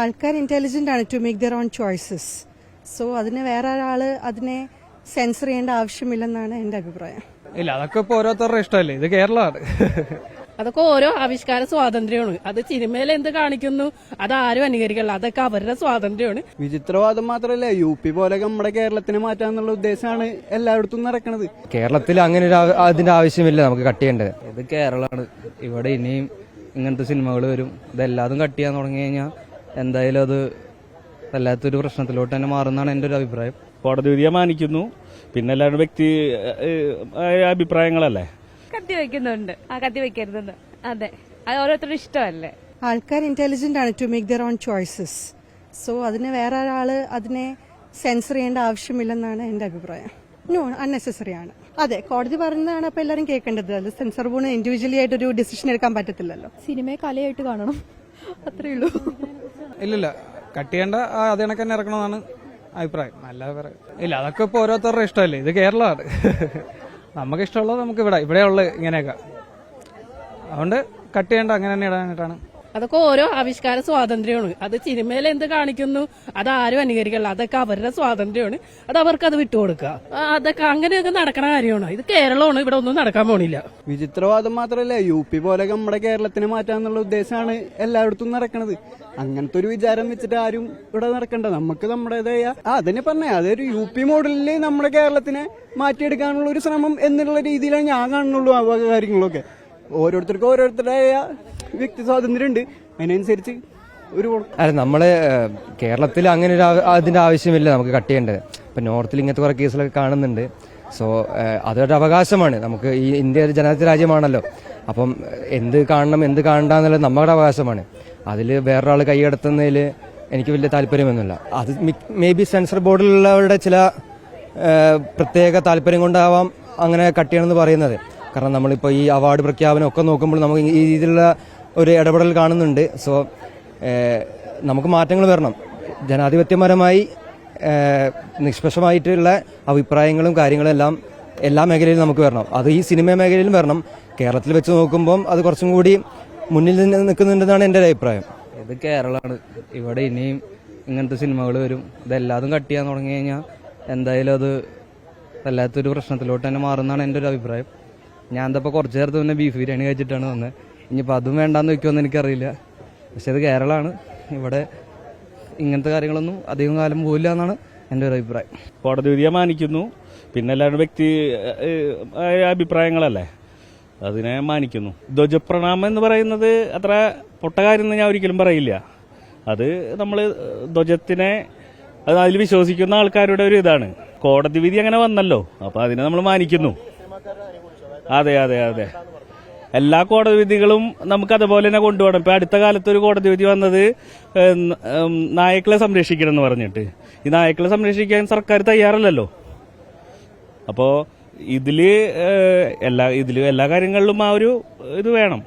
ആൾക്കാർ ഇന്റലിജന്റ് ആണ് to make their own choices so അതിന് വേറെ ഒരാൾ അതിനെ സെൻസർ ചെയ്യേണ്ട ആവശ്യമില്ലെന്നാണ് എന്റെ അഭിപ്രായം. ഇല്ല അതൊക്കെ ഇപ്പൊ ഓരോരുത്തരുടെ ഇഷ്ടമല്ലേ? ഇത് കേരളമാണ് അതൊക്കെ ഓരോ ആവിഷ്കാര സ്വാതന്ത്ര്യമാണ്. അത് സിനിമയിൽ എന്ത് കാണിക്കുന്നു? അത് ആരും അനുകരിക്കില്ല അതൊക്കെ അവരുടെ സ്വാതന്ത്ര്യമാണ്. വിചിത്രവാദം മാത്രമല്ല യു പി പോലെ നമ്മുടെ കേരളത്തിന് മാറ്റാന്നുള്ള ഉദ്ദേശമാണ് എല്ലായിടത്തും നടക്കുന്നത് കേരളത്തിൽ അങ്ങനെ ഒരു അതിന്റെ ആവശ്യമില്ല നമുക്ക് കട്ട് ചെയ്യേണ്ടത്. ഇത് കേരളമാണ് ഇവിടെ ഇനിയും ഇങ്ങനത്തെ സിനിമകൾ വരും. ഇതെല്ലാതും കട്ട് ചെയ്യാൻ തുടങ്ങി കഴിഞ്ഞാൽ എന്തായാലും അത് വല്ലാത്തൊരു പ്രശ്നത്തിലോട്ട് തന്നെ മാറുന്നതാണ് എന്റെ ഒരു അഭിപ്രായം. കോടതി വിധിയെ മാനിക്കുന്നു. പിന്നെ എല്ലാവരും വ്യക്തി അഭിപ്രായങ്ങളല്ലേ? കത്തി വെക്കുന്നുണ്ട്. ആ കത്തി വെക്കരുതെന്ന്. അതെ. അത് ഓരോരുത്തരുടെ ഇഷ്ടമല്ലേ? ആൾക്കാർ ഇന്റലിജന്റ് ആണ് to make their own choices so അതിന് വേറെ ഒരാൾ അതിനെ സെൻസർ ചെയ്യേണ്ട ആവശ്യമില്ലെന്നാണ് എന്റെ അഭിപ്രായം. നോ അൺനെസസറി ആണ്. അതെ കോടതി പറഞ്ഞതാണ് അപ്പൊ എല്ലാവരും കേൾക്കേണ്ടത്. അത് സെൻസർ ബോർഡിന് ഇൻഡിവിജ്വലി ആയിട്ട് ഒരു ഡിസിഷൻ എടുക്കാൻ പറ്റത്തില്ലല്ലോ. സിനിമയെ കലയായിട്ട് കാണണം. അത്രേ ഉള്ളൂ. ഇല്ലില്ല. കട്ട് ചെയ്യേണ്ട തന്നെ ഇറക്കണമെന്നാണ് അഭിപ്രായം. നല്ല ഇല്ല അതൊക്കെ ഇപ്പൊ ഓരോരുത്തരുടെ ഇഷ്ടമല്ലേ? ഇത് കേരളമാണ്. നമുക്ക് ഇഷ്ടമുള്ളത് നമുക്ക് ഇവിടെ ഇവിടെ ഉള്ളത് ഇങ്ങനെയൊക്കെ. അതുകൊണ്ട് കട്ട് ചെയ്യേണ്ട അങ്ങനെ തന്നെ ഇടാനായിട്ടാണ് അതൊക്കെ ഓരോ ആവിഷ്കാര സ്വാതന്ത്ര്യമാണ്. അത് സിനിമയിൽ എന്ത് കാണിക്കുന്നു അത് ആരും അനുകരിക്കില്ല അതൊക്കെ അവരുടെ സ്വാതന്ത്ര്യമാണ്. അത് അവർക്ക് അത് വിട്ടുകൊടുക്കുക അതൊക്കെ അങ്ങനെയൊക്കെ നടക്കണ കാര്യമാണ്. ഇത് കേരളമാണ് ഇവിടെ ഒന്നും നടക്കാൻ പോണില്ല. വിചിത്രവാദം മാത്രമല്ല യു പി പോലെ നമ്മുടെ കേരളത്തിന് മാറ്റാന്നുള്ള ഉദ്ദേശമാണ് എല്ലായിടത്തും നടക്കണത്. അങ്ങനത്തെ ഒരു വിചാരം വെച്ചിട്ട് ആരും ഇവിടെ നടക്കണ്ട. നമുക്ക് നമ്മുടേതായ ആ അതിനെ പറഞ്ഞ. അതൊരു യു പി മോഡലിൽ നമ്മുടെ കേരളത്തിനെ മാറ്റിയെടുക്കാനുള്ള ഒരു ശ്രമം എന്നുള്ള രീതിയിലാണ് ഞാൻ കാണുന്നുള്ളൂ ആ കാര്യങ്ങളൊക്കെ. ഓരോരുത്തർക്കും ഓരോരുത്തരുടേതായ വ്യക്തി സ്വാതന്ത്ര്യം ഉണ്ട് അതിനനുസരിച്ച് ഒരു അല്ല നമ്മളെ കേരളത്തിൽ അങ്ങനെ ഒരു അതിന്റെ ആവശ്യമില്ല നമുക്ക് കട്ട് ചെയ്യേണ്ടത്. ഇപ്പൊ നോർത്തിൽ ഇങ്ങനത്തെ കുറെ കേസുകളൊക്കെ കാണുന്നുണ്ട്. സോ അതൊരു അവകാശമാണ്. നമുക്ക് ഈ ഇന്ത്യ ഒരു ജനാധിപത്യ രാജ്യമാണല്ലോ. അപ്പം എന്ത് കാണണം എന്ത് കാണണ്ട എന്നുള്ളത് നമ്മുടെ അവകാശമാണ്. അതിൽ വേറൊരാൾ കൈയടത്തുന്നതിൽ എനിക്ക് വലിയ താല്പര്യമൊന്നുമില്ല. അത് മേ ബി സെൻസർ ബോർഡിലുള്ളവരുടെ ചില പ്രത്യേക താല്പര്യം കൊണ്ടാവാം അങ്ങനെ കട്ട് ചെയ്യണമെന്ന് പറയുന്നത്. കാരണം നമ്മളിപ്പോൾ ഈ അവാർഡ് പ്രഖ്യാപനം ഒക്കെ നോക്കുമ്പോൾ നമുക്ക് ഈ രീതിയിലുള്ള ഒരു ഇടപെടൽ കാണുന്നുണ്ട്. സോ നമുക്ക് മാറ്റങ്ങൾ വരണം. ജനാധിപത്യപരമായി നിഷ്പക്ഷമായിട്ടുള്ള അഭിപ്രായങ്ങളും കാര്യങ്ങളും എല്ലാം എല്ലാ മേഖലയിലും നമുക്ക് വരണം. അത് ഈ സിനിമ മേഖലയിലും വരണം. കേരളത്തിൽ വെച്ച് നോക്കുമ്പം അത് കുറച്ചും കൂടി മുന്നിൽ നിന്ന് നിൽക്കുന്നുണ്ടെന്നാണ് എന്റെ ഒരു അഭിപ്രായം. ഇത് കേരളമാണ് ഇവിടെ ഇനിയും ഇങ്ങനത്തെ സിനിമകൾ വരും. ഇതെല്ലാതും കട്ട് ചെയ്യാൻ തുടങ്ങി കഴിഞ്ഞാൽ എന്തായാലും അത് വല്ലാത്തൊരു പ്രശ്നത്തിലോട്ട് തന്നെ മാറുന്നതാണ് എന്റെ ഒരു അഭിപ്രായം. ഞാൻ എന്താ കുറച്ച് നേരത്തെ മുന്നേ ബീഫ് ബിരിയാണി കഴിച്ചിട്ടാണ് വന്നത് ഇനിയിപ്പോൾ അതും വേണ്ടാന്ന് വെക്കുമെന്ന് എനിക്കറിയില്ല. പക്ഷെ അത് കേരളമാണ് ഇവിടെ ഇങ്ങനത്തെ കാര്യങ്ങളൊന്നും അധികം കാലം പോയില്ല എന്നാണ് എന്റെ ഒരു അഭിപ്രായം. കോടതി വിധിയെ മാനിക്കുന്നു. പിന്നെ എല്ലാവരും വ്യക്തി അഭിപ്രായങ്ങളല്ലേ? അതിനെ മാനിക്കുന്നു. ധ്വജപ്രണാമം എന്ന് പറയുന്നത് അത്ര പൊട്ട കാര്യം എന്ന് ഞാൻ ഒരിക്കലും പറയില്ല. അത് നമ്മൾ ധ്വജത്തിനെ അത് അതിൽ വിശ്വസിക്കുന്ന ആൾക്കാരുടെ ഒരു ഇതാണ്. കോടതി വിധി അങ്ങനെ വന്നല്ലോ. അപ്പൊ അതിനെ നമ്മൾ മാനിക്കുന്നു. അതെ അതെ അതെ. എല്ലാ കോടതി വിധികളും നമുക്ക് അതുപോലെ തന്നെ കൊണ്ടുപോകണം. ഇപ്പൊ അടുത്ത കാലത്ത് ഒരു കോടതി വിധി വന്നത് നായക്കളെ സംരക്ഷിക്കണം എന്ന് പറഞ്ഞിട്ട്. ഈ നായക്കളെ സംരക്ഷിക്കാൻ സർക്കാർ തയ്യാറല്ലല്ലോ. അപ്പോ ഇതിൽ എല്ലാ ഇതിൽ എല്ലാ കാര്യങ്ങളിലും ആ ഒരു ഇത് വേണം.